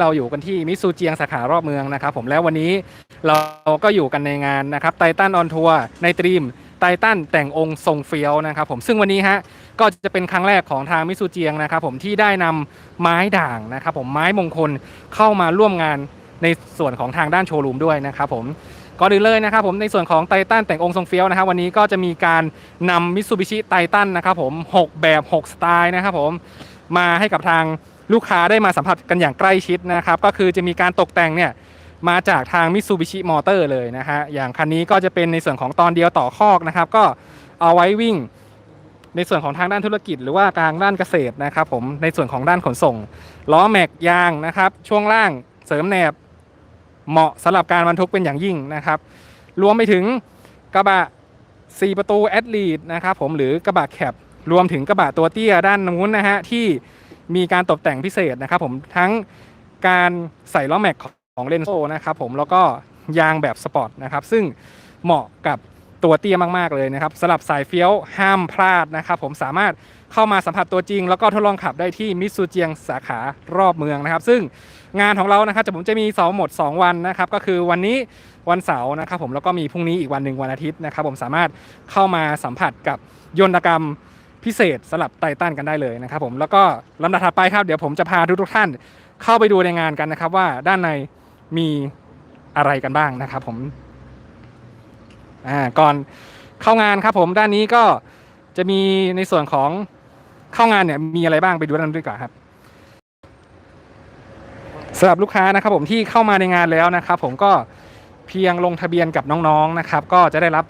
เราอยู่กันที่มิซูเจียงสาขารอบเมืองนะครับผมแล้ววันนี้เราก็อยู่กันในงานนะครับไททันออนทัวร์ในตรีมไททันแต่งองค์ทรงเฟี้ยวนะครับผมซึ่งวันนี้ฮะก็จะเป็นครั้งแรกของทางมิซูเจียงนะครับผมที่ได้นำไม้ด่างนะครับผมไม้มงคลเข้ามาร่วมงานในส่วนของทางด้านโชว์รูมด้วยนะครับผมก่อนอื่นเลยนะครับผมในส่วนของไททันแต่งองค์ทรงเฟี้ยวนะครับวันนี้ก็จะมีการนำมิตซูบิชิไททันนะครับผมหกแบบหกสไตล์นะครับผมมาให้กับทาง ลูกค้าได้มาสัมผัสกันอย่างใกล้ชิดนะครับ ก็คือจะมีการตกแต่งเนี่ยมาจากทาง Mitsubishi Motor เลยนะฮะอย่างคันนี้ก็จะเป็นในส่วนของตอนเดียวต่อคอกนะครับ ก็เอาไว้วิ่งในส่วนของทางด้านธุรกิจ หรือว่าทางด้านเกษตรนะครับผมในส่วนของด้านขนส่ง ล้อแม็กยางนะครับ ช่วงล่างเสริมแหนบเหมาะสำหรับการบรรทุกเป็นอย่างยิ่งนะครับ รวมไปถึงกระบะ 4 ประตูแอดลีดนะครับผมหรือกระบะแคปรวมถึงกระบะตัวเตี้ยด้านนู้นนะฮะที่ มีการตกแต่งพิเศษนะครับผมทั้งการใส่ล้อแม็กของเลนโซนะครับผมแล้วก็ยางแบบสปอร์ตนะครับซึ่งเหมาะกับตัวเตี้ยมาก ๆ เลยนะครับสำหรับสายเฟี้ยวห้ามพลาดนะครับผมสามารถเข้ามาสัมผัสตัวจริง แล้วก็ทดลองขับได้ที่มิตซูเจียงสาขารอบเมืองนะครับ ซึ่งงานของเรานะครับจะผมจะมี2หมด 2 วันนะครับ ก็คือวันนี้วันเสาร์นะครับผมแล้วก็มีพรุ่งนี้อีกวันหนึ่งวันอาทิตย์นะครับ ผมสามารถเข้ามาสัมผัสกับยนตกรรม พิเศษสำหรับไททันกันได้เลยนะครับผมแล้วก็ลำดับถัดไปครับเดี๋ยวผมจะพาทุกๆท่านเข้าไปดูในงานกันนะครับ ว่าด้านในมีอะไรกันบ้างนะครับ ผมอ่าก่อนเข้างานครับผมด้านนี้ก็จะมีในส่วนของเข้างานเนี่ยมีอะไรบ้างไปดูด้านด้วยก่อนครับสำหรับลูกค้านะครับผมที่เข้ามาในงานแล้วนะครับ ผมก็เพียงลงทะเบียนกับน้องๆนะครับ ก็จะได้รับ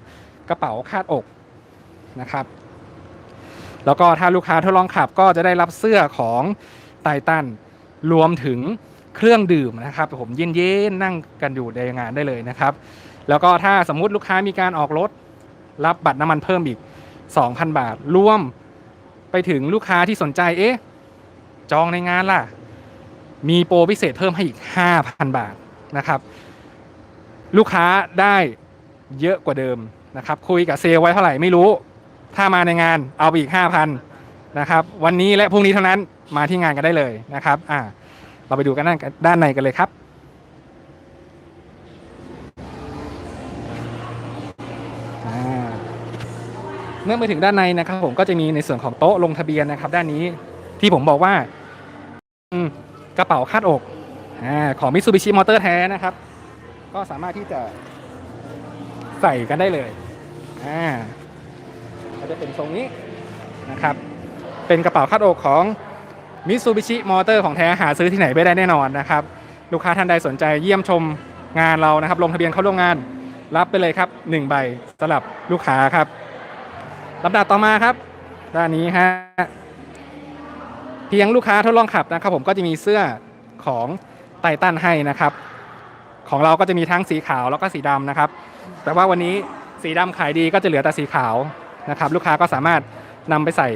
กระเป๋าคาดอกนะครับ แล้วก็ถ้าลูกค้าทดลองขับก็จะได้รับเสื้อของไททันรวมถึงเครื่องดื่มนะครับ ผมเย็นๆนั่งกันอยู่ในงานได้เลยนะครับ แล้วก็ถ้าสมมุติลูกค้ามีการออกรถ รับบัตรน้ำมันเพิ่มอีก 2,000 บาท รวมไปถึงลูกค้าที่สนใจเอ๊ะจองในงานล่ะ มีโปรพิเศษเพิ่มให้อีก 5,000 บาทนะครับ ลูกค้าได้เยอะกว่าเดิมนะครับ คุยกับเซลไว้เท่าไหร่ไม่รู้ ถ้ามาในงานเอาไปอีก 5,000นะครับวันนี้และพรุ่งนี้เท่านั้นมาที่งานกันได้เลยนะครับอ่าเราไปดูกันด้านด้านในกันเลยครับอ่าเมื่อมาถึงด้านในนะครับ ผมก็จะมีในส่วนของโต๊ะลงทะเบียนนะครับ ด้านนี้ที่ผมบอกว่าอืมกระเป๋าคาดอกอ่าของมิ t ซูบิชิมอเตอร์แท้นะครับ ก็สามารถที่จะใส่กันได้เลยอ่า ก็จะเป็นทรงนี้นะครับ เป็นกระเป๋าคาดอกของ Mitsubishi Motor ของแท้หาซื้อที่ไหนไม่ได้แน่นอนนะครับ ลูกค้าท่านใดสนใจเยี่ยมชมงานเรานะครับ ลงทะเบียนเข้าร่วมงาน รับไปเลยครับ 1 ใบสำหรับลูกค้าครับลำดับต่อมาครับด้านนี้ฮะเพียงลูกค้าทดลองขับนะครับ ผมก็จะมีเสื้อของไททันให้นะครับ ของเราก็จะมีทั้งสีขาวแล้วก็สีดำนะครับ แต่ว่าวันนี้สีดำขายดีก็จะเหลือแต่สีขาว นะครับลูกค้าก็สามารถนำไปใส่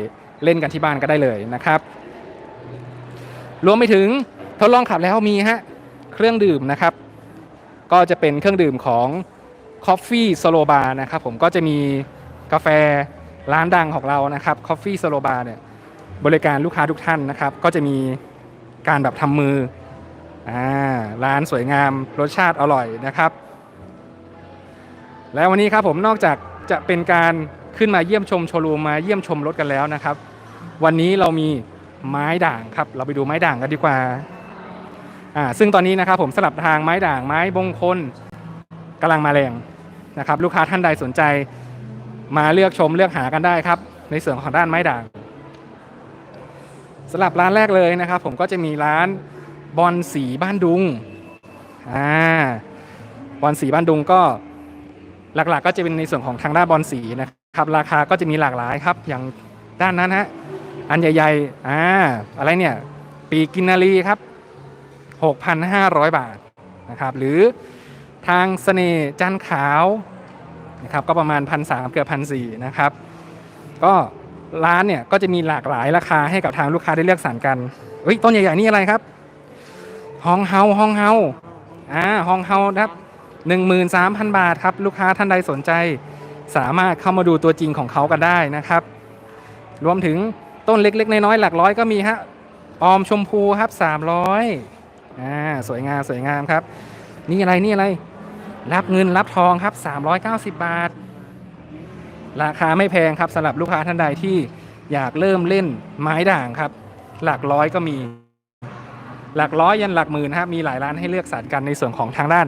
เล่นกันที่บ้านก็ได้เลยนะครับรวมไปถึงทดลองขับแล้วมีฮะเครื่องดื่มนะครับ ก็จะเป็นเครื่องดื่มของ Coffee s l o w Bar นะครับผมก็จะมีกาแฟร้านดังของเรานะครับ Coffee s l o w Bar เนี่ยบริการลูกค้าทุกท่านนะครับ ก็จะมีการแบบทำมืออ่าร้านสวยงามรสชาติอร่อยนะครับ และวันนี้ครับผมนอกจากจะเป็นการ ขึ้นมาเยี่ยมชมโชว์รูมมาเยี่ยมชมรถกันแล้วนะครับ วันนี้เรามีไม้ด่างครับ เราไปดูไม้ด่างกันดีกว่าอ่าซึ่งตอนนี้นะครับผมสลับทางไม้ด่างไม้บงคลกำลังมาแรงนะครับ ลูกค้าท่านใดสนใจ มาเลือกชมเลือกหากันได้ครับ ในส่วนของด้านไม้ด่างสำหรับร้านแรกเลยนะครับ ผมก็จะมีร้านบอลสีบ้านดุงอ่าบอลสีบ้านดุงก็หลักๆ ก็จะเป็นในส่วนของทางด้านบอลสีนะ ครับราคาก็จะมีหลากหลายครับ อย่างด้านนั้นฮะอันใหญ่ๆอ่าอะไรเนี่ย ปีกินนารีครับ 6,500 บาทนะครับ หรือทางเสน่จันขาวนะครับก็ประมาณ1,300เกือบ1,400นะครับ ก็ร้านเนี่ยก็จะมีหลากหลายราคาให้กับทางลูกค้าได้เลือกสรรกันเฮ้ยต้นใหญ่ๆนี่อะไรครับฮองเฮาฮองเฮาอ่าฮองเฮาครับ13,000บาทครับ ลูกค้าท่านใดสนใจ สามารถเข้ามาดูตัวจริงของเขากันได้นะครับ รวมถึงต้นเล็กๆ น้อยๆหลักร้อยก็มีฮะออมชมพูครับ 300อ่าสวยงามสวยงามครับ นี่อะไรนี่อะไร รับเงินรับทองครับ 390 บาท ราคาไม่แพงครับสำหรับลูกค้าท่านใดที่อยากเริ่มเล่นไม้ด่างครับ หลักร้อยก็มี หลักร้อยยันหลักหมื่นครับมีหลายร้านให้เลือกสรรกันในส่วนของทางด้าน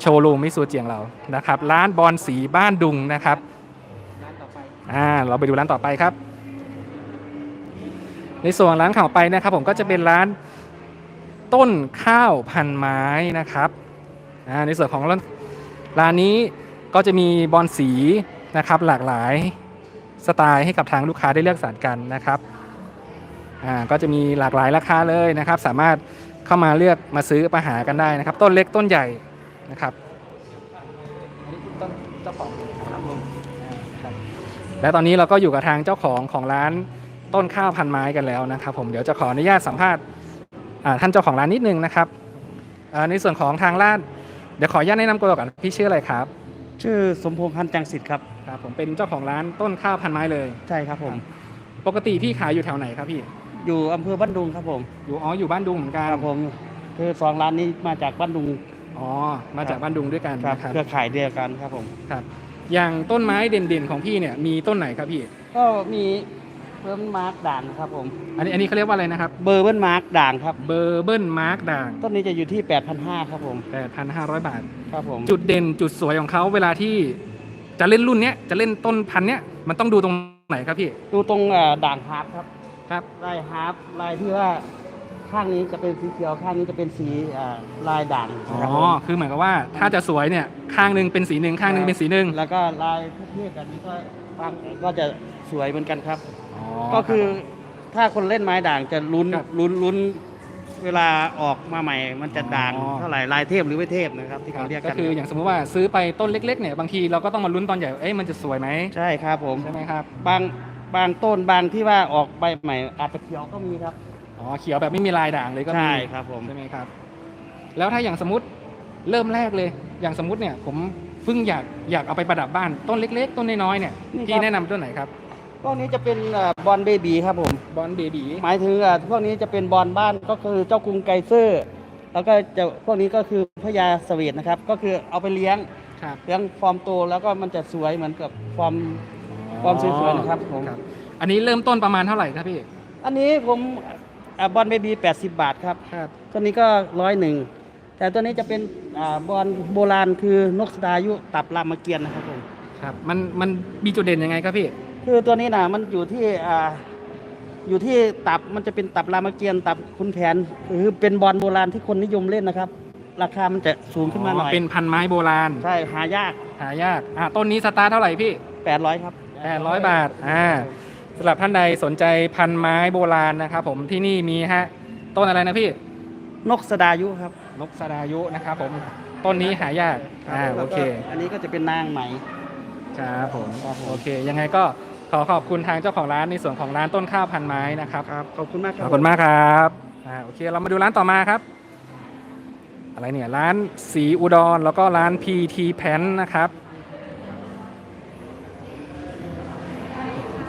โชว์รูมมิสูเจียงเรานะครับ ร้านบอลสีบ้านดุงนะครับอ่าเราไปดูร้านต่อไปครับ ในส่วนร้านข่าวไปนะครับผมก็จะเป็นร้านต้นข้าวพันไม้นะครับอ่าในส่วนของร้านร้านนี้ก็จะมีบอลสีนะครับหลากหลายสไตล์ให้กับทางลูกค้าได้เลือกสรรกันนะครับอ่าก็จะมีหลากหลายราคาเลยนะครับ สามารถ เข้ามาเลือกมาซื้อมาหากันได้นะครับ ต้นเล็กต้นใหญ่นะครับอันนี้คุณต้นเจ้าของครับผมและตอนนี้เราก็อยู่กับทางเจ้าของของร้านต้นข้าวพันไม้กันแล้วนะครับ ผมเดี๋ยวจะขออนุญาตสัมภาษณ์อ่าท่านเจ้าของร้านนิดนึงนะครับอ่าในส่วนของทางร้านเดี๋ยวขออนุญาตแนะนำตัวก่อนพี่ชื่ออะไรครับ ชื่อสมพงษ์พันธ์จังสิทธิ์ครับครับผมเป็นเจ้าของร้านต้นข้าวพันไม้เลย ใช่ครับผม ปกติพี่ขายอยู่แถวไหนครับพี่ อยู่อำเภอบ้านดุงครับผมอยู่อ๋ออยู่บ้านดุงเหมือนกันครับผม คือสองร้านนี้มาจากบ้านดุงอ๋อมาจากบ้านดุงด้วยกันครับนะครับเครือข่ายเดียวกันครับผมครับ อย่างต้นไม้เด่นๆของพี่เนี่ยมีต้นไหนครับพี่ ก็มีเบิร์นมาร์กด่างครับผม อันนี้อันนี้เขาเรียกว่าอะไรนะครับ เบอร์เบิร์นมาร์กด่างครับ เบอร์เบิลมาร์กด่าง ต้นนี้จะอยู่ที่ 8,500ครับผม 8,500 บาท ครับผม จุดเด่นจุดสวยของเขาเวลาที่จะเล่นรุ่นเนี้ยจะเล่นต้นพันธุ์เนี้ยมันต้องดูตรงไหนครับพี่ ดูตรงเอ่อด่างฮาร์ปครับ ครับลายฮาร์ปลายที่ว่าข้างนี้จะเป็นสีเขียวข้างนี้จะเป็นสีอ่าลายด่างอ๋นะครับอผมคือหมายความว่าถ้าจะสวยเนี่ยข้างหนึ่งเป็นสีหนึ่งข้างหนึ่งเป็นสีหนึ่งแล้วก็ลายพวกเทศแบบนี้ก็บางก็จะสวยเหมือนกันครับ อ๋อ ก็คือถ้าคนเล่นไม้ด่างจะลุ้นครับลุ้นลุ้นเวลาออกมาใหม่ มันจะด่างเท่าไหร่ลายเทพหรือไม่เทพนะครับที่เขาเรียกก็กันคืออย่างสมมุติว่าซื้อไปต้นเล็กๆเนี่ยบางทีเราก็ต้องมาลุ้นตอนใหญ่เอ้ยมันจะสวยไหมใช่ครับผม ใช่ไหมครับ บาง บางต้นบางที่ว่าออกใบใหม่ อาจจะเขียวก็มีครับ อ๋อเขียวแบบไม่มีลายด่างเลยก็มีใช่ครับผม ใช่ไหมครับ แล้วถ้าอย่างสมมติเริ่มแรกเลย อย่างสมมติเนี่ย ผมเพิ่งอยากอยากเอาไปประดับบ้านต้นเล็ก ๆ ต้นน้อยๆเนี่ยพี่แนะนำต้นไหนครับพวกนี้จะเป็นเอ่อบอลเบบีครับผม บอลเบบีหมายถึงอะพวกนี้จะเป็นบอลบ้านก็คือเจ้ากรุงไกเซอร์ แล้วก็จะพวกนี้ก็คือพญาสวีทนะครับ ก็คือเอาไปเลี้ยงครับ เลี้ยงฟอร์มโตแล้วก็มันจะสวยเหมือนกับฟอร์ม ความสวยๆนะครับผมอันนี้เริ่มต้นประมาณเท่าไหร่ครับพี่อันนี้ผมอะบอลเบบี80 บาทครับ ครับ ตัวนี้ก็ร้อยหนึ่ง แต่ตัวนี้จะเป็นอ่าบอลโบราณคือนกสดายุตับรามเกียรติ์นะครับผม ครับ มันมันมีจุดเด่นยังไงครับพี่ คือตัวนี้นะมันอยู่ที่อ่าอยู่ที่ตับมันจะเป็นตับรามเกียรติ์ตับคุณแผนคือเป็นบอลโบราณที่คนนิยมเล่นนะครับ ราคามันจะสูงขึ้นมาหน่อยเป็นพันไม้โบราณ ใช่หายากหายากอะต้นนี้สตาร์ทเท่าไหร่พี่ 800 ครับ 800บาทอ่าสำหรับท่านใดสนใจพันไม้โบราณนะครับผมที่นี่มีฮะต้นอะไรนะพี่นกสดายุครับนกสดายุนะครับผมต้นนี้หายากอ่าแล้โอวก็เค อันนี้ก็จะเป็นนางไหมครับผมครับผมโอเค ยังไงก็ขอขอบคุณทางเจ้าของร้านในส่วนของร้านต้นข้าวพันไม้นะครับครับขอบคุณมากคขรับอบคุณมากครับอ่าโอเคเรามาดูร้านต่อมาครับ อะไรเนี่ยร้านสีอุดรแล้วก็ร้าน PT p a n นะครับ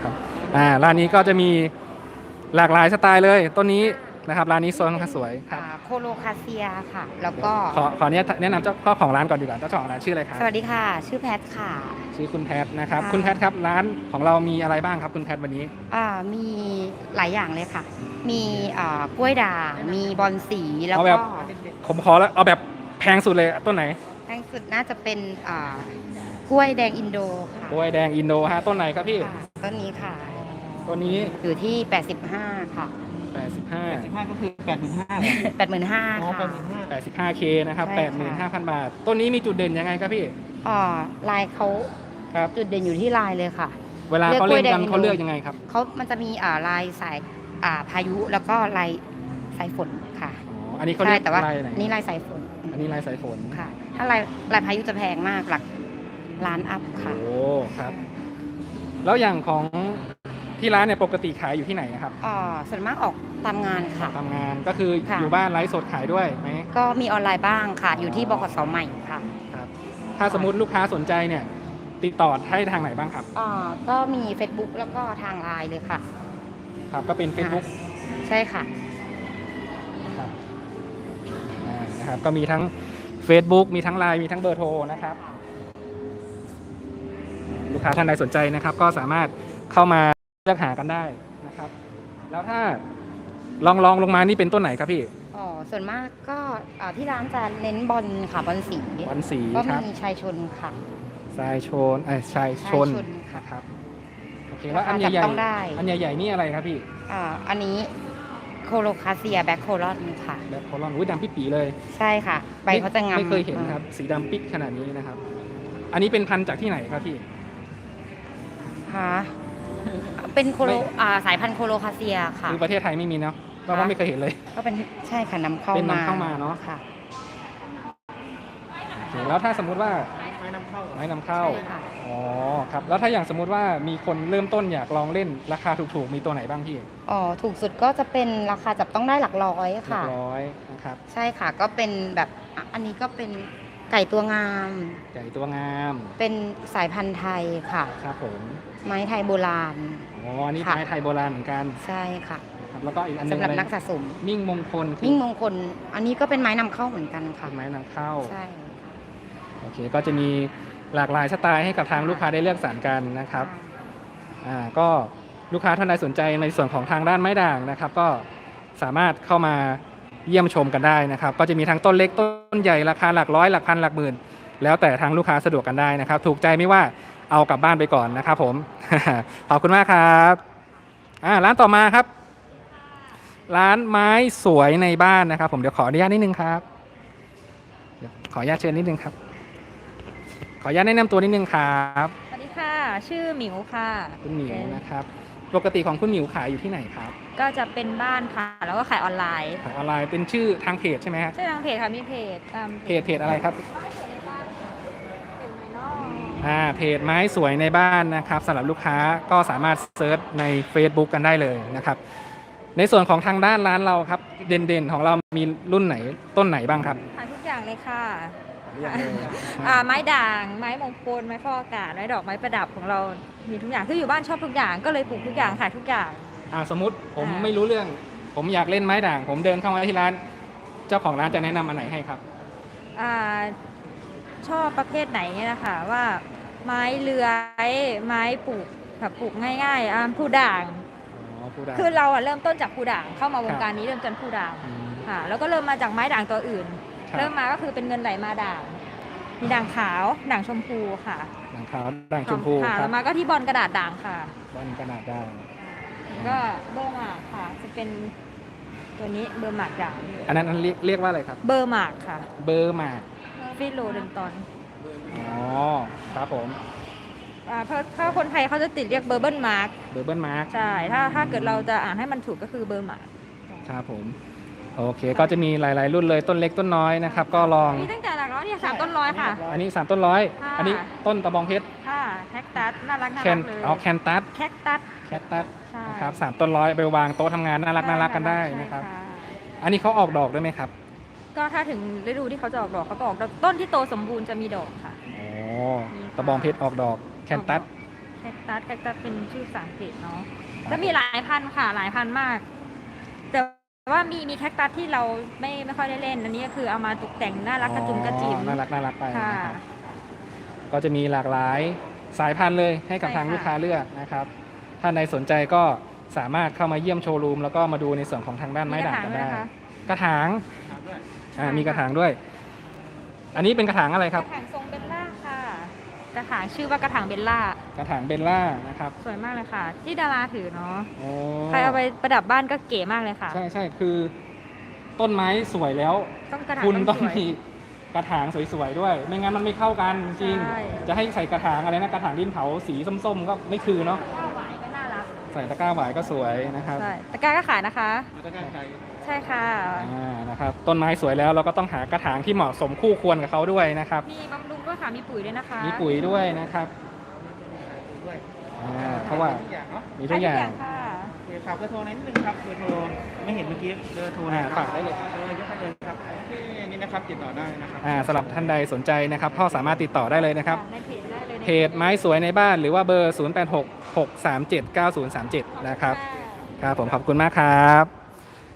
ครับ อ่าร้านนี้ก็จะมีหลากหลายสไตล์เลยต้นนี้นะครับร้านนี้โซนค่อนข้างสวยครับอ่าโคโลคาเซียค่ะ แล้วก็ ขอขอเนี้ยแนะนำเจ้าเจ้าของร้านก่อนดีกว่าเจ้าของร้านชื่ออะไรครับสวัสดีค่ะ ชื่อแพทค่ะ ชื่อคุณแพทนะครับค่ะ คุณแพทครับร้านของเรามีอะไรบ้างครับคุณแพทวันนี้ อ่ามีหลายอย่างเลยค่ะ มีอ่ากล้วยด่าง มีบอลสี แล้วเอาแบก็บ ผมขอแล้วเอาแบบแพงสุดเลยต้นไหนแพงสุดน่าจะเป็นอ่ากล้วยแดงอินโดค่ะกล้วยแดงอินโดฮะต้นไหนครับพี่ค่ะต้นนี้ค่ะ ต้นนี้ อยู่ที่ 85 ค่ะ 85 85ก็คือ85เหรอ85,000อ๋อค่ะ85 85K นะครับ ใช่ค่ะ 85,000 บาท ต้นนี้มีจุดเด่นยังไงครับพี่ อ่าลายเขาครับ จุดเด่นอยู่ที่ลายเลยค่ะ เวลาเขาเล่นกันเลือกกล้วยแดง เขาเลือกยังไงครับ เขามันจะมีอ่าลายสายอ่าพายุแล้วก็ลายสายฝนค่ะ อ๋อ อันนี้เขาเรีใช่ยกแต่ว่าลายไหนนี่ลายสายฝนอันนี้ลายสายฝน ค่ะ ถ้าลายลายพายุจะแพงมากหลักล้านอัพค่ะ โอ้ ครับ แล้วอย่างของ ที่ร้านเนี่ยปกติขายอยู่ที่ไหนครับอ่าส่วนมากออกตามงานค่ะ ทำงานก็คือค่ะ อยู่บ้านไลฟ์สดขายด้วยไหมก็มีออนไลน์บ้างค่ะ อยู่ที่บขสใหม่ค่ะครับถ้าสมมติลูกค้าสนใจเนี่ยติดต่อให้ทางไหนบ้างครับอ่าก็มี Facebook แล้วก็ทางไลน์เลยค่ะ ครับก็เป็น Facebook ใช่ค่ะ ครับอนะครับก็มีทั้ง Facebook มีทั้ง Line มีทั้งเบอร์โทรนะครับ ลูกค้าท่านใดสนใจนะครับ ก็สามารถเข้ามา เลือกหากันได้นะครับ แล้วถ้าลองลองลงมานี่เป็นต้นไหนครับพี่อ๋อส่วนมากก็อ่าที่ร้านจะเน้นบอลค่ะบอลสีวันสีก็ครับมีชายชนค่ะทรายโชนเอ้ยชายชนชายชนค่ะนะครับโอเคแล้วอันราคาใหญ่จับต้องได้ ๆอันใหญ่ๆนี่อะไรครับพี่อ่าอันนี้โคโลคาเซียแบ็คโคลอนค่ะ แบบโคลอนอุ้ยดำปิดปีเลยใช่ค่ะ ใบเขาจะงามไม่เคยเห็นครับ สีดำปิดขนาดนี้นะครับ อันนี้เป็นพันธุ์จากที่ไหนครับพี่ ค่ะ เป็นโคโลไม่ อ่าสายพันธุ์โคโลคาเซียค่ะ คือประเทศไทยไม่มีเนาะเพราะว่าค่ะไม่เคยเห็นเลย ก็เป็นใช่ค่ะนำเข้าเป็นมานำเข้ามาเนอะ ค่ะโอเคแล้วถ้าสมมุติว่าไม้นำเข้าไม้นำเข้า ใช่ค่ะ อ๋อครับแล้วถ้าอย่างสมมุติว่ามีคนเริ่มต้นอยากลองเล่นราคาถูกๆ มีตัวไหนบ้างพี่อ๋อถูกสุดก็จะเป็นราคาจับต้องได้หลักร้อยหลัค่ะ กร้อยนะครับใช่ค่ะก็เป็นแบบอะอันนี้ก็เป็นไก่ตัวงาม ใหญ่ตัวงามเป็นสายพันธุ์ไทยค่ะ ครับผมไม้ไทยโบราณ อ๋ออันนี้ค่ะ ไม้ไทยโบราณเหมือนกันใช่ค่ะครับแล้วก็อีกอันหนึสำงหรับอะไรนักสะสม มิ่งมงคลคือยิ่งมงคล อันนี้ก็เป็นไม้นำเข้าเหมือนกันค่ะ เป็นไม้นำเข้า ใช่ โอเค ก็จะมีหลากหลายสไตล์ให้กับทางลูกค้าได้เลือกสรรกันนะครับ อ่า ก็ลูกค้าท่านใดสนใจในส่วนของทางด้านไม้ด่างนะครับ ก็สามารถเข้ามาเยี่ยมชมกันได้นะครับ ก็จะมีทั้งต้นเล็กต้นใหญ่ราคาหลักร้อยหลักพันหลักหมื่น แล้วแต่ทางลูกค้าสะดวกกันได้นะครับ ถูกใจไม่ว่า เอากลับบ้านไปก่อนนะครับผม ขอบคุณมากครับอ่าร้านต่อมาครับ ร้านไม้สวยในบ้านนะครับ ผมเดี๋ยวขออนุญาตนิดนึงครับเดี๋ยวขออนุญาตเชิญนิดนึงครับ ขออนุญาตแนะนำตัวนิดนึงครับสวัสดีค่ะ ชื่อหมิวค่ะ คุณหมิวนะครับปกติของคุณหมิวขายอยู่ที่ไหนครับ ก็จะเป็นบ้านค่ะ แล้วก็ขายออนไลน์ขายออนไลน์เป็นชื่อทางเพจใช่ไหมครับชื่อทางเพจค่ะมีเพจตามเพจเพจอะไรครับ อ่าเพจไม้สวยในบ้านนะครับสำหรับลูกค้าก็สามารถเซิร์ชใน Facebook กันได้เลยนะครับ ในส่วนของทางด้านร้านเราครับ เด่นๆ ของเรามีรุ่นไหนต้นไหนบ้างครับขายทุกอย่างเลยค่ะอ่าอ่าไม้ด่างไม้มงคลไม้ฟอกอากาศไม้ดอกไม้ประดับของเรามีทุกอย่างคืออยู่บ้านชอบทุกอย่างก็เลยปลูกทุกอย่างขายทุกอย่างอ่าสมมติผมอ่า ไม่รู้เรื่อง ผมอยากเล่นไม้ด่าง ผมเดินเข้ามาที่ร้าน เจ้าของร้านจะแนะนำอันไหนให้ครับ อ่า ชอบประเภทไหนเนี่ยนะคะว่าไม้เลื้อยไม้ปลูกแบบปลูกง่ายๆอ่าผู้ด่าง อ๋อผู้ด่าง คือเราอะเริ่มต้นจากผู้ด่างเข้ามาวคงรับการนี้เริ่มจากผู้ด่างอืมค่ะแล้วก็เริ่มมาจากไม้ด่างตัวอื่น ครับ เริ่มมาก็คือเป็นเงินไหลมาด่าง มีด่างขาวด่างชมพูค่ะด่างขาวด่างชมพูค่ะครัแล้บวมาก็ที่บอลกระดาษด่างค่ะ บอลกระดาษด่าง ก็เบอร์หมากค่ะ จะเป็นตัวนี้เบอร์หมากด่างอันนั้นอันเรียกเรียกว่าอะไรครับ เบอร์หมากค่ะ เบอร์หมาก ฟิโลเดนตอนอ๋อ ครับผมอ่าเพราะถ้าคนไทยเขาจะติดเรียกเบอร์เบิลมาร์กเบอร์เบิลมาร์กใช่ถ้าถ้าเกิดเราจะอ่านให้มันถูกก็คือเบอร์หมากครับผม โอเค ก็จะมีหลาย ๆ รุ่นเลยต้นเล็กต้นน้อยนะครับ ก็ลอง มีตั้งแต่หลักร้อยเนี่ยสามต้นร้อยค่ะ อันนี้สามต้นร้อย ค่ะ อันนี้ต้นตะบองเพชรค่ะแคคตัสน่ารักน่าแครันกเลยเอาแคนตัสแคคตัสแคตตัสใช่นะครับสามต้นร้อยไปวางโต๊ะทำงานน่ารักน่ารักกันได้นะครับ ใช่อันนี้เขาออกดอกด้วยไหมครับ ก็ถ้าถึงฤดูที่เขาจะออกดอกเขาก็ออกดอกต้นที่โตสมบูรณ์จะมีดอกค่ะอ๋อตะบองเพชรออกดอกแคนตัส แคคตัสแคคตัสเป็นชื่อภาษาอังกฤษเนาะจะมีหลายพันธุ์ค่ะ หลายพันธุ์มาก แต่ว่ามีมีแคคตัสที่เราไม่ไม่ค่อยได้เล่น อันนี้ก็คือเอามาตกแต่งน่ารักกระจุมกระจิ๋มอ๋อน่ารักน่ารักไปค่ะ นะครับก็จะมีหลากหลายสายพันธุ์เลยให้กับใช่ทางค่ะ ลูกค้าเลือกนะครับ ถ้าในสนใจก็สามารถเข้ามาเยี่ยมโชว์รูม แล้วก็มาดูในส่วนของทางด้านไม้ด่างกันได้ กระถาง อ่ามีกระถางด้วย อันนี้เป็นกระถางอะไรคกรับระถางทรงเบลล่าค่ะ กระถางชื่อว่ากระถางเบลล่า กระถางเบลล่านะครับสวยมากเลยค่ะ ที่ดาราถือเนาะ โอ้ใครเอาไปประดับบ้านก็เก๋มากเลยค่ะ ใช่ใช่คือ ต้นไม้สวยแล้ว ต้องกระถางคุณต้ต้อองงสวย มีกระถางสวยๆด้วย ไม่งั้นมันไม่เข้ากันจริงใช่ ๆจะให้ใส่กระถางอะไรนะกระถางดินเผาสีส้มๆ ก็ไม่คือเนาะ ใส่ตะกร้าหวายก็สวยนะครับใช่ตะกร้าก็ขายนะคะใช่ค่ะ อ่านะครับต้นไม้สวยแล้วเราก็ต้องหากระถางที่เหมาะสมคู่ควรกับเขาด้วยนะครับ มีบำรุงด้วยค่ะ มีปุ๋ยด้วยนะคะมีปุ๋ยด้วยนะครับอ่าเพราะว่าทุกอย่างเนาะมีทุกอย่าง ค่ะโอเคฝากเบอร์โทรนิดนึงครับเบอร์โทรไม่เห็นเมื่อกี้เบอร์โทรอ่านะคฝารับกได้เลย เออยกให้เลยครับที่นี่นะครับติดต่อได้นะครับ อ่าสำหรับท่านใดสนใจนะครับก็สามารถติดต่อได้เลยนะครับ ในเพจได้ เพจไม้สวยในบ้านหรือว่าเบอร์ 086 637 9037 นะครับ ครับผมขอบคุณมากครับ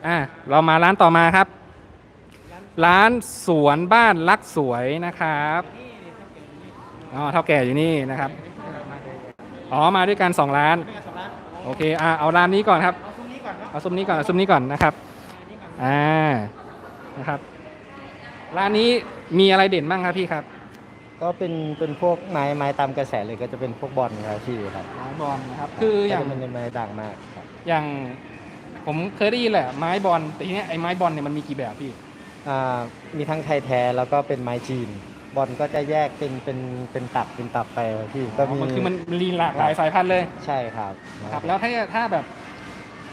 อ่าเรามาร้านต่อมาครับ ร้านสวนบ้านรักสวยนะครับอ๋อเท่าแก่อยู่นี่นะครับอ๋อมาด้วยกันสองร้านโอเคอ่าเอาร้านนี้ก่อนครับเอาซุ้มนี้ก่อนเอาซุ้มนี้ก่อนนะครับอ่านะครับร้านนี้มีอะไรเด่นบ้างครับพี่ครับ ก็เป็นเป็นพวกไม้ไม้ตามกระแสเลยก็จะเป็นพวกบอลครับพี่ครับไม้บอลนะครับ คืออย่างก็จะเป็นไม้ด่างมากครับอย่างผมเคยได้ยินแหละไม้บอลแต่ทีเนี้ยไอ้ไม้บอลเนี่ยมันมีกี่แบบพี่อ่ามีทั้งไทยแท้แล้วก็เป็นไม้จีน บอลก็จะแยกเป็นเป็นเป็นตับเป็นตับไปครับพี่ก็มีมันคือมันรีหลากหลายสายพันธุ์เลย ใช่ครับ ครับ แล้วถ้าถ้าแบบ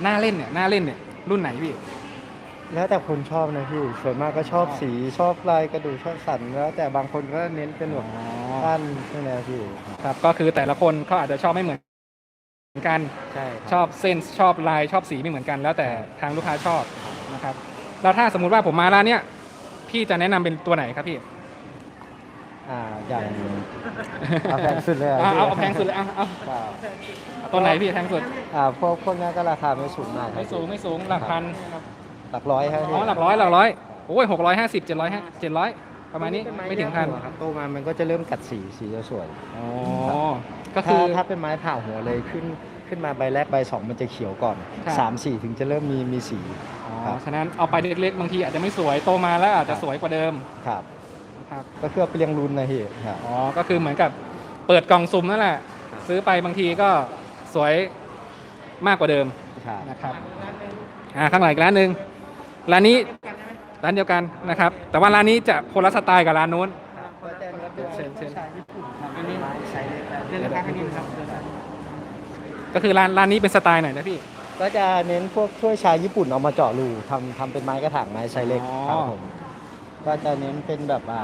หน้าเล่นเนี่ยหน้าเล่นเนี่ยรุ่นไหนพี่ แล้วแต่คนชอบนะพี่ส่วนมากก็ชอบสีชอบลายกระดูกชอบสันแล้วแต่บางคนก็เน้นเป็นแบบสั้นใช่ไหมพี่ ครับก็คือแต่ละคนเขาอาจจะชอบไม่เหมือนกันใช่ครับชอบเส้นชอบลายชอบสีไม่เหมือนกัน แล้วแต่ทางลูกค้าชอบนะครับแล้วถ้าสมมุติว่าผมมาร้านเนี้ยพี่จะแนะนำเป็นตัวไหนครับพี่อ่าอย่างเอาแพงสุดเลยะเอาพี่เอาเอาแพงสุดเลยเอาเอาครับเอาตัวไหนพี่แพงสุดอ่าพวกพวกนี้ก็ราคาไม่สูงมากครับไม่สูงไม่สูงหลักพัน หลักร้อยครับพี่อ๋อหลักร้อยหลักร้อยโอ้ยหกร้อยห้าสิบเจ็ดร้อยห้าเจ็ดร้อยประมาณนี้ไม่ถึงพันครับโตมามันก็จะเริ่มกัดสีสีจะสวยอ๋อก็ถ้าคือถ้าเป็นไม้ผ่าหัวเลยขึ้นขึ้นมาใบแรกใบสองมันจะเขียวก่อนครับสามสี่ถึงจะเริ่มมีมีสีอ๋อครับฉะนั้นเอาไปเล็กๆบางทีอาจจะไม่สวยโตมาแล้วอาจจะสวยกว่าเดิมครับครับก็คือเอาไปเลี้ยงรุนนะพี่ครับอ๋อก็คือเหมือนกับเปิดกล่องสุ่มนั่นแหละครับซื้อไปบางทีก็สวยมากกว่าเดิมครับนะครับอ่าข้างหลังอีกร้านหนึ่ง ร้านนี้ร้านเดียวกันนะครับ แต่ว่าร้านนี้จะคนละสไตล์กับร้านนู้น เชิญเชิญก็คือร้านร้านนี้เป็นสไตล์ไหนนะพี่ ก็จะเน้นพวกถ้วยชาญี่ปุ่นเอามาเจาะรูทำทำเป็นไม้กระถางไม้ไซส์เล็กอ๋อ ครับผม ก็จะเน้นเป็นแบบอ่า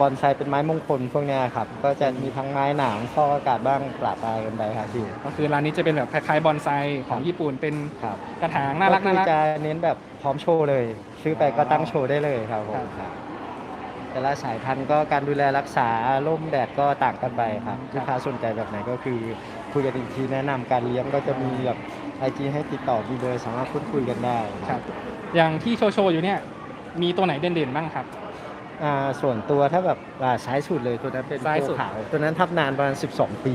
บอนไซเป็นไม้มงคลพวกเนี้ยครับ ก็จะมีทั้งไม้หนามฟอกอากาศบ้างปลาปลายกันไปครับพี่ก็คือร้านนี้จะเป็นแบบคล้ายๆบอนไซของญี่ปุ่นเป็นครับกระถางน่ารักคืน่าอรักจะเน้นแบบพร้อมโชว์เลย ซื้อไปก็ตั้งโชว์ได้เลยครับผครัมบครับ แต่ละสายพันธุ์ก็การดูแลรักษาร่มแดดก็ต่างกันไปครับ ลูกค้าสนใจแบบไหนก็คือคุยกันอีกทีแนะนำการเลี้ยงก็จะมีแบบไอจีให้ติดต่อมีเบอร์สามารถพูดคุยกันได้ครับ อย่างที่โชว์โชว์อยู่เนี่ยมีตัวไหนเด่นๆบ้างครับ อ่าส่วนตัวถ้าแบบอ่าซ้ายสุดเลยตัวนั้นเป็นซ้ายสุด ตัวขาวตัวนั้นทับนานประมาณ 12 ปี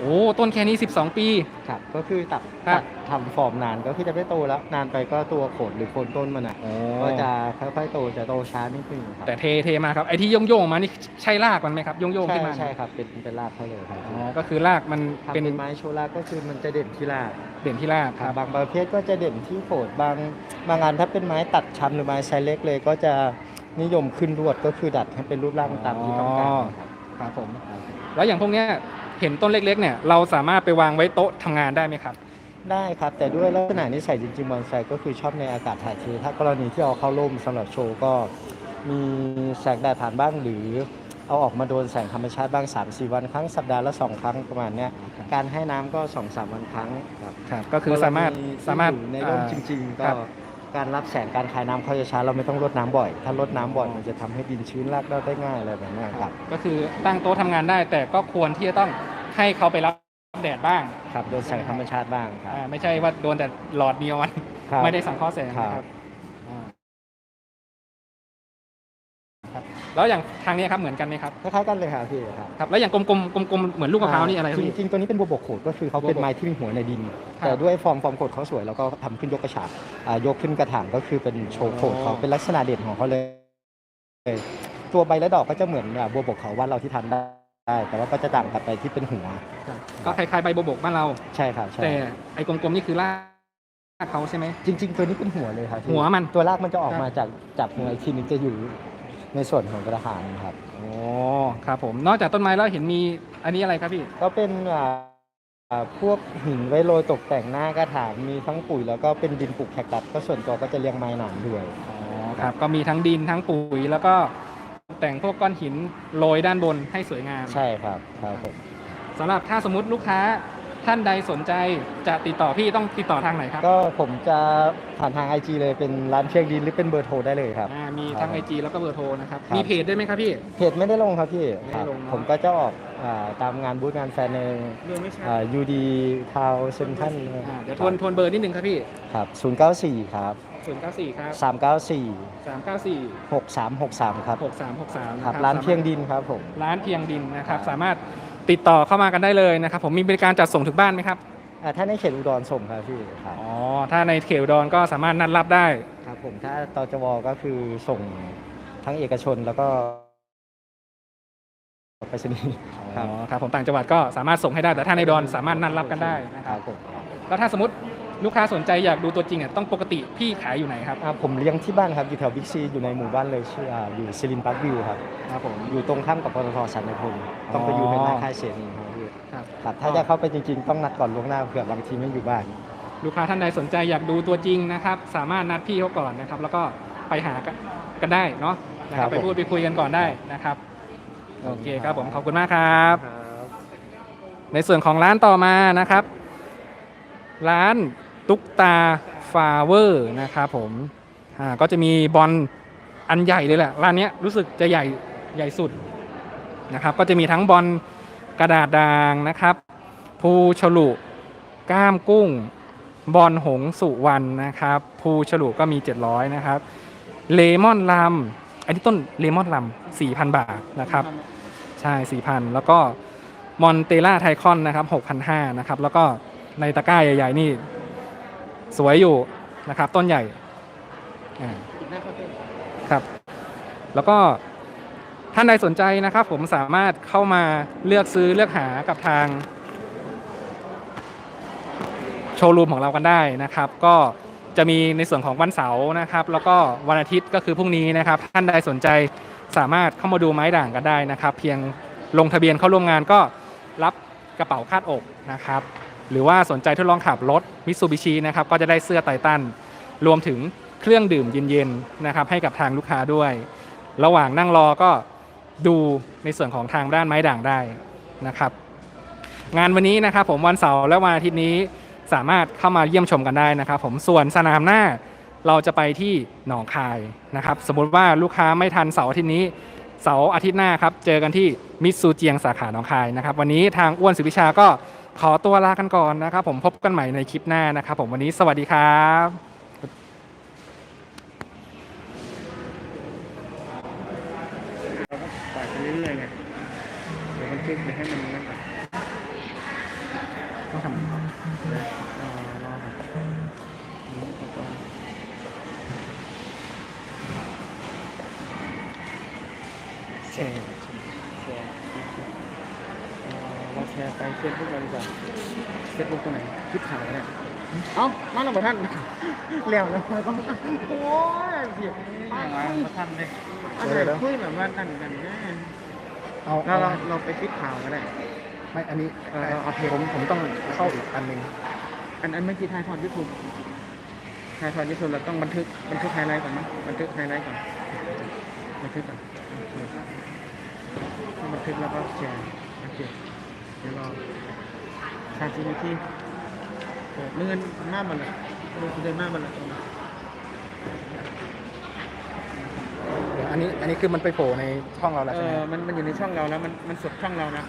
โอ้ต้นแค่นี้ 12 ปี ครับก็คือตัดครับ ตัดทำฟอร์มนานก็คือจะไม่โตแล้วนานไปก็ตัวโขนหรือโคนต้นมันอะโอ้ก็จะค่อยๆโตจะโตช้านิดนึงครับแต่เทเทมาครับไอ้ที่โยงๆมานี่ใช่รากมันไหมครับโยงๆใช่ขึ้นมาใช่ครับเป็นเป็นรากเขาเลยครับอ๋อก็คือรากมันทำเป็นเป็นไม้โชว์รากก็คือมันจะเด่นที่ราก เด่นที่รากครับ บางประเภทก็จะเด่นที่โขดบางบางอันถ้าเป็นไม้ตัดช้ำหรือไม้ไซส์เล็กเลย ก็จะ นิยมขึ้นรวดก็คือดัดให้เป็นรูปร่างตามที่ต้องการครับครับผม แล้วอย่างพวกเนี้ยเห็นต้นเล็กๆเนี่ยเราสามารถไปวางไว้โต๊ะทำงานได้ไหมครับ ได้ครับ แต่ด้วยลักษณะนิสัยจริงๆบอนไซก็คือชอบในอากาศถ่ายเทถ้ากรณีที่เอาเข้าร่มสำหรับโชว์ก็มีแสงแดดผ่านบ้างหรือเอาออกมาโดนแสงธรรมชาติบ้าง 3-4 วันครั้งสัปดาห์ละ 2 ครั้งประมาณเนี้ยการให้น้ำก็ 2-3 วันครั้งครับครับก็คือสามารถกณีที่สามารถอยู่ในร่มอ่าจริง ๆ ก็ ครับ การรับแสงการคายน้ำเขาจะช้าเราไม่ต้องรดน้ำบ่อย ถ้ารดน้ำบ่อยมันจะทำให้ดินชื้นรากได้ได้ง่ายอะไรแบบเนี้ยครับก็คือตั้งโต๊ะทำงานได้ แต่ก็ควรที่จะต้องให้เขาไปรับแดดบ้างครับโดนแสงธรรมชาติบ้างครับ อ่าไม่ใช่ว่าโดนแต่หลอดนีออนครับไม่ได้สังเคราะห์แสงนะคครัรับบอ่า แล้วอย่างทางนี้ครับเหมือนกันไหมครับคล้ายๆกันเลยครับพี่ครับครับแล้วอย่างกลมๆกลมๆเหมือนลูกมะพร้าวนี่อะไรครับจพี่ ริงๆตัวนี้เป็นบัวบกโขดก็คือเขาเป็นบัวบกไม้ที่มีหัวในดิน ครับแต่ด้วยฟอร์มฟอร์มโขดเขาสวยแล้วก็ทำขึ้นยกกระฉากอ่ายกขึ้นกระถางก็คือเป็นโชว์โขดเขาอ๋อ เป็นลักษณะเด่นของเขาเลยตัวใบและดอกก็จะเหมือนอ่าบัวบกเขาว่านเราที่ทานได้ แต่ว่าก็จะต่างกันไปที่เป็นหัวก็คล้ายๆใบบัวบกบ้านเรา ใช่ครับใช่แต่ไอ้กลมๆนี่คือรากเขาใช่ไหม จริง ๆ ตัวนี้เป็นหัวเลยครับพี่หัวมันตัวรากมันจะออกครับ มาจากจากหัวอีกทีนึงจะอยู่ ในส่วนของกระถางครับ โอ้ครับผมนอกจากต้นไม้แล้วเห็นมีอันนี้อะไรครับพี่ ก็เป็นอ่าอ่าพวกหินไว้โรยตกแต่งหน้ากระถางมีทั้งปุ๋ยแล้วก็เป็นดินปลูกแคคตัสก็ส่วนตัวก็จะเลี้ยงไม้หนามด้วย อ๋อครับก็มีทั้งดินทั้งปุ๋ยแล้วก็แต่งพวกก้อนหินโรยด้านบนให้สวยงามใช่ครับครับผมสำหรับถ้าสมมติลูกค้า ท่านใดสนใจจะติดต่อพี่ต้องติดต่อทางไหนครับก็ผมจะผ่านทาง IG เลยเป็นร้านเชียงดินหรือเป็นเบอร์โทรได้เลยครับ อ่ามีทั้งไอจีแล้วก็เบอร์โทรนะครับครับ มีเพจด้วยไหมครับพี่ เพจไม่ได้ลงครับพี่ไม่คได้รับลงเนอะ ผมก็จะออกอ่าตามงานบูธงานแฟนในยูดีทาวเซนทันอ่าเดี๋ยวทวนทวนเบอร์นิดนึงครับพี่ครับ094ครับ094ครับสามเก้าสี่394หกสามหกสามครับ6363ครับะร้านเพียงดินครับผม ร้านเพียงดินนะครับครับสามารถ ติดต่อเข้ามากันได้เลยนะครับ ผมมีบริการจัดส่งถึงบ้านไหมครับอ่าถ้าในเขตอุดรส่งครับพี่ครับอ๋อถ้าในเขตอุดอนก็สามารถนัดรับได้ ครับผมถ้าตจวก็คือส่งทั้งเอกชนแล้วก็ไปรษณีย์คอ๋รัอบครับผมต่างจังหวัดก็สามารถส่งให้ได้แต่ถ้าในอุดอนสามารถนัดรับกันได้นะคครัรับบผม แล้วถ้าสมมติ ลูกค้าสนใจอยากดูตัวจริงอะต้องปกติพี่ขายอยู่ไหนครับอ่าผมเลี้ยงที่บ้านครับอยู่แถวบิ๊กซีอยู่ในหมู่บ้านเลยชื่ออ่าอยู่ซิลินพาร์ควิวครับครับผม อยู่ตรงข้ามกับปตทสันติภูมิต้องไปอยู่ในหน้าค่ายเสนีครับพี่ครับ ครับถ้าจะเข้าไปจริง ๆ ต้องนัดก่อนล่วงหน้าเผื่อบางทีไม่อยู่บ้าน ลูกค้าท่านใดสนใจอยากดูตัวจริงนะครับ สามารถนัดพี่เขาก่อนนะครับ แล้วก็ไปหากันกันได้เนาะนะคครัรับบไปผมพูดไปคุยกันก่อนได้นะครับ โอเคครับผมขอบคุณมากครับ ในส่วนของร้านต่อมานะครับ ร้าน ตุ๊กตาฟาเวอร์นะครับผมอ่าก็จะมีบอลอันใหญ่เลยแหละร้านนี้รู้สึกจะใหญ่ใหญ่สุดนะครับ ก็จะมีทั้งบอลกระดาษด่างนะครับภูฉลุก้ามกุ้ง บอลหงสุวรรณนะครับภูฉลุก็มี 700 นะครับ เลมอนลำอันนี้ต้นเลมอนลำ4,000 บาทนะครับ ใช่4,000 แล้วก็มอนเตล่าไทคอนนะครับ6,500นะครับ แล้วก็ในตะกร้าใหญ่ ๆ นี่ สวยอยู่นะครับ ต้นใหญ่ครับ แล้วก็ท่านใดสนใจนะครับ ผมสามารถเข้ามาเลือกซื้อเลือกหากับทาง โชว์รูมของเรากันได้นะครับ ก็จะมีในส่วนของวันเสาร์นะครับ แล้วก็วันอาทิตย์ก็คือพรุ่งนี้นะครับ ท่านใดสนใจสามารถเข้ามาดูไม้ด่างกันได้นะครับ เพียงลงทะเบียนเข้าร่วมงานก็รับกระเป๋าคาดอกนะครับ หรือว่าสนใจทดลองขับรถมิ t ซูบิชินะครับก็จะได้เสื้อไททันรวมถึงเครื่องดื่มเย็นๆนะครับให้กับทางลูกค้าด้วย ระหว่างนั่งรอก็ดูในส่วนของทางด้านไม้ด่างได้นะครับ งานวันนี้นะครับผมวันเสาร์และวันอาทิตย์นี้สามารถเข้ามาเยี่ยมชมกันได้นะครับผมส่วนสนามหน้าเราจะไปที่หนองคายนะครับ สมมติว่าลูกค้าไม่ทันเสาร์อาทิตย์นี้เสาร์อาทิตย์หน้าครับเจอกันที่มิตซูเจียงสาขาหนองคายนะครับ วันนี้ทางอ้วนสุวิชาก็ ขอตัวลากันก่อนนะครับผมพบกันใหม่ในคลิปหน้านะครับผมวันนี้สวัสดีครับ แล้วแล้วมาก็โอ้ยเสียงมาบ่ท่านเลยอันไหนคุยแบบว่านั่นกันแน่เอาเราเราเราไปคลิปข่าวก็ได้ไม่อันนี้เออเอาเพจผมผมต้องเข้าอีกอันหนึ่งอันอันเมื่อกี้ถ่ายทอดยูทูบถ่ายทอดยูทูบเราต้องบันทึกบันทึกไฮไลท์ก่อนนะบันทึกไฮไลท์ก่อนบันทึกก่อนโอเคต้องบันทึกแล้วก็แชร์โอเคเดี๋ยวรอสามสิบนาทีเออเงินมากมันเลยดู เดินมากมันเลยเดี๋ยวอันนี้อันนี้คือมันไปโผล่ในช่องเราแล้วเอใช่ไหมอมันมันอยู่ในช่องเราแล้วมันมันสดช่องเรานะ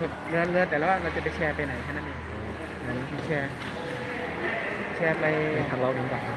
สดเรือเรือแต่ว่าเราจะไปแชร์ไปไหนแค่นั้นเองแชร์แชร์ไปเป็นทางเราเองก่อนนะ